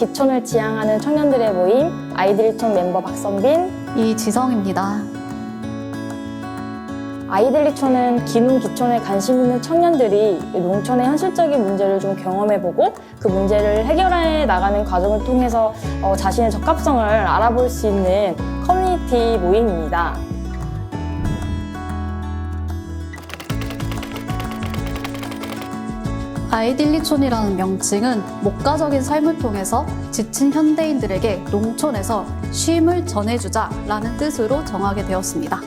농촌을 지향하는 청년들의 모임 아이들리촌 멤버 박선빈 이지성입니다. 아이들리촌은 기농 기촌에 관심 있는 청년들이 농촌의 현실적인 문제를 좀 경험해보고 그 문제를 해결해 나가는 과정을 통해서 어, 자신의 적합성을 알아볼 수 있는 커뮤니티 모임입니다. 아이딜리촌이라는 명칭은 목가적인 삶을 통해서 지친 현대인들에게 농촌에서 쉼을 전해주자라는 뜻으로 정하게 되었습니다.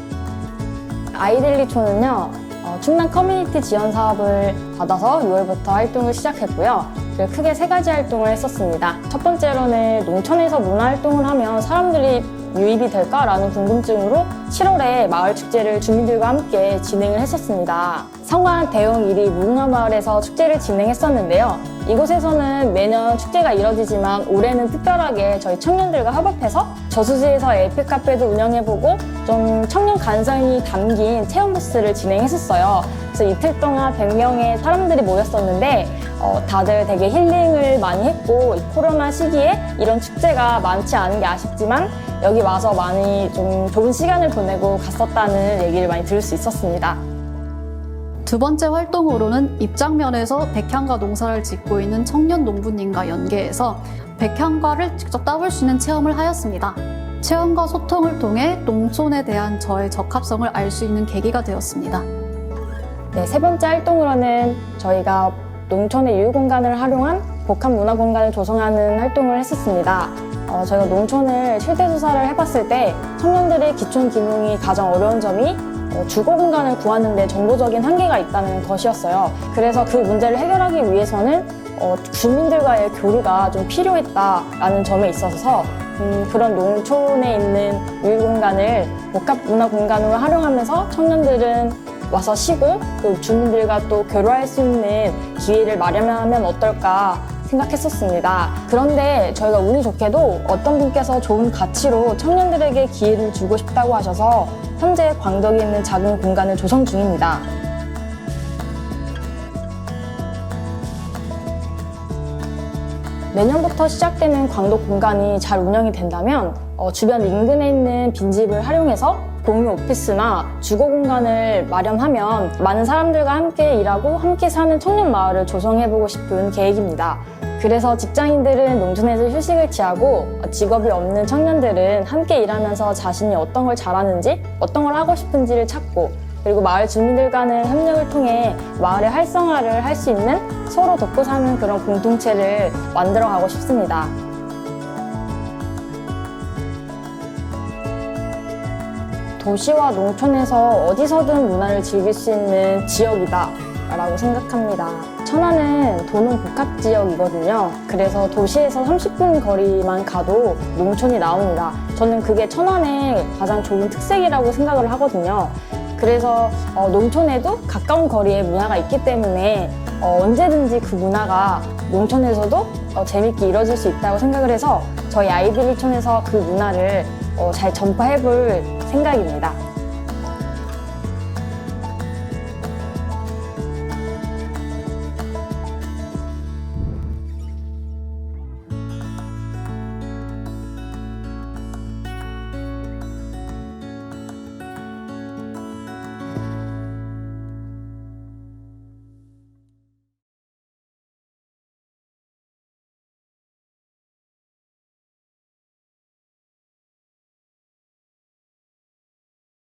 아이들리촌은요, 어, 충남 커뮤니티 지원 사업을 받아서 6월부터 활동을 시작했고요. 크게 세 가지 활동을 했었습니다. 첫 번째로는 농촌에서 문화 활동을 하면 사람들이 유입이 될까라는 궁금증으로 7월에 마을 축제를 주민들과 함께 진행을 했었습니다. 성안 대용 1위 무궁화마을에서 축제를 진행했었는데요. 이곳에서는 매년 축제가 이뤄지지만 올해는 특별하게 저희 청년들과 협업해서 저수지에서 에픽 카페도 운영해보고 좀 청년 감성이 담긴 체험 부스를 진행했었어요. 그래서 이틀 동안 100명의 사람들이 모였었는데 어, 다들 되게 힐링을 많이 했고 이 코로나 시기에 이런 축제가 많지 않은 게 아쉽지만 여기 와서 많이 좀 좋은 시간을 보내고 갔었다는 얘기를 많이 들을 수 있었습니다. 두 번째 활동으로는 입장면에서 백향과 농사를 짓고 있는 청년 농부님과 연계해서 백향과를 직접 따볼 수 있는 체험을 하였습니다. 체험과 소통을 통해 농촌에 대한 저의 적합성을 알 수 있는 계기가 되었습니다. 네, 세 번째 활동으로는 저희가 농촌의 유휴 공간을 활용한 복합 문화 공간을 조성하는 활동을 했었습니다. 어, 저희가 농촌을 실태 조사를 해봤을 때 청년들의 기촌 기능이 가장 어려운 점이 어, 주거 공간을 구하는데 정보적인 한계가 있다는 것이었어요. 그래서 그 문제를 해결하기 위해서는 어, 주민들과의 교류가 좀 필요했다라는 점에 있어서 음, 그런 농촌에 있는 유휴 공간을 복합 문화 공간으로 활용하면서 청년들은 와서 쉬고 또 주민들과 또 교류할 수 있는 기회를 마련하면 어떨까 생각했었습니다. 그런데 저희가 운이 좋게도 어떤 분께서 좋은 가치로 청년들에게 기회를 주고 싶다고 하셔서 현재 광덕에 있는 작은 공간을 조성 중입니다. 내년부터 시작되는 광덕 공간이 잘 운영이 된다면 어, 주변 인근에 있는 빈집을 활용해서 공유 오피스나 주거 공간을 마련하면 많은 사람들과 함께 일하고 함께 사는 청년 마을을 조성해보고 싶은 계획입니다. 그래서 직장인들은 농촌에서 휴식을 취하고 직업이 없는 청년들은 함께 일하면서 자신이 어떤 걸 잘하는지 어떤 걸 하고 싶은지를 찾고 그리고 마을 주민들과는 협력을 통해 마을의 활성화를 할 수 있는 서로 돕고 사는 그런 공동체를 만들어 가고 싶습니다. 도시와 농촌에서 어디서든 문화를 즐길 수 있는 지역이다 라고 생각합니다. 천안은 도농 복합 지역이거든요. 그래서 도시에서 30분 거리만 가도 농촌이 나옵니다. 저는 그게 천안의 가장 좋은 특색이라고 생각을 하거든요. 그래서 어, 농촌에도 가까운 거리에 문화가 있기 때문에 어, 언제든지 그 문화가 농촌에서도 어, 재밌게 이뤄질 수 있다고 생각을 해서 저희 아이들리촌에서 그 문화를 어, 잘 전파해볼 생각입니다.